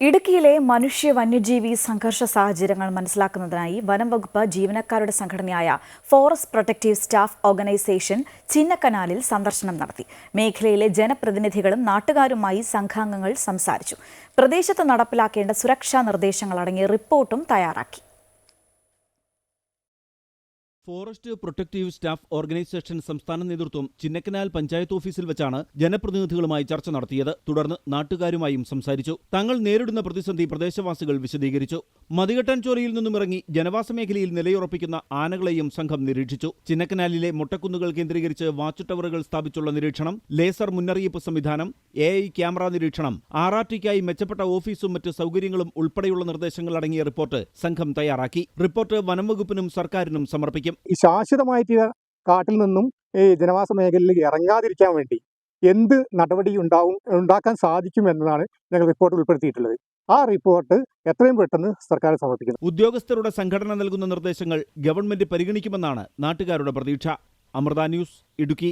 ഇടുക്കിയിലെ മനുഷ്യ വന്യജീവി സംഘർഷ സാഹചര്യങ്ങൾ മനസ്സിലാക്കുന്നതിനായി വനം വകുപ്പ് ജീവനക്കാരുടെ സംഘടനയായ ഫോറസ്റ്റ് പ്രൊട്ടക്റ്റീവ് സ്റ്റാഫ് ഓർഗനൈസേഷൻ ചിന്നക്കനാലിൽ സന്ദർശനം നടത്തി. മേഖലയിലെ ജനപ്രതിനിധികളും നാട്ടുകാരുമായി സംഘാംഗങ്ങൾ സംസാരിച്ചു. പ്രദേശത്ത് നടപ്പിലാക്കേണ്ട സുരക്ഷാ നിർദ്ദേശങ്ങൾ അടങ്ങിയ റിപ്പോർട്ടും തയ്യാറാക്കി. ഫോറസ്റ്റ് പ്രൊട്ടക്റ്റീവ് സ്റ്റാഫ് ഓർഗനൈസേഷൻ സംസ്ഥാന നേതൃത്വം ചിന്നക്കനാൽ പഞ്ചായത്ത് ഓഫീസിൽ വെച്ചാണ് ജനപ്രതിനിധികളുമായി ചർച്ച നടത്തിയത്. തുടർന്ന് നാട്ടുകാരുമായും സംസാരിച്ചു. തങ്ങൾ നേരിടുന്ന പ്രതിസന്ധി പ്രദേശവാസികൾ വിശദീകരിച്ചു. മതികെട്ടൻചോലയിൽ നിന്നും ഇറങ്ങി ജനവാസ മേഖലയിൽ നിലയുറപ്പിക്കുന്ന ആനകളെയും സംഘം നിരീക്ഷിച്ചു. ചിന്നക്കനാലിലെ മുട്ടക്കുന്നുകൾ കേന്ദ്രീകരിച്ച് വാച്ച് ടവറുകൾ സ്ഥാപിച്ചുള്ള നിരീക്ഷണം ലേസർ മുന്നറിയിപ്പ് സംവിധാനം എ ഐ ക്യാമറ നിരീക്ഷണം ആർ ആർ ടിക്കായി മെച്ചപ്പെട്ട ഓഫീസും മറ്റ് സൗകര്യങ്ങളും ഉൾപ്പെടെയുള്ള നിർദ്ദേശങ്ങൾ അടങ്ങിയ റിപ്പോർട്ട് സംഘം തയ്യാറാക്കി. റിപ്പോർട്ട് വനം വകുപ്പിനും സർക്കാരിനും സമർപ്പിക്കും. ഈ ശാശ്വതമായിട്ട് കാട്ടിൽ നിന്നും ഈ ജനവാസ മേഖലയിൽ ഇറങ്ങാതിരിക്കാൻ വേണ്ടി എന്ത് നടപടി ഉണ്ടാവും ഉണ്ടാക്കാൻ സാധിക്കും എന്നതാണ് ഞങ്ങൾ റിപ്പോർട്ട് ഉൾപ്പെടുത്തിയിട്ടുള്ളത്. ആ റിപ്പോർട്ട് എത്രയും പെട്ടെന്ന് സർക്കാർ സമർപ്പിക്കുന്നു. ഉദ്യോഗസ്ഥരുടെ സംഘടന നൽകുന്ന നിർദ്ദേശങ്ങൾ ഗവൺമെന്റ് പരിഗണിക്കുമെന്നാണ് നാട്ടുകാരുടെ പ്രതീക്ഷ. അമൃത ന്യൂസ് ഇടുക്കി.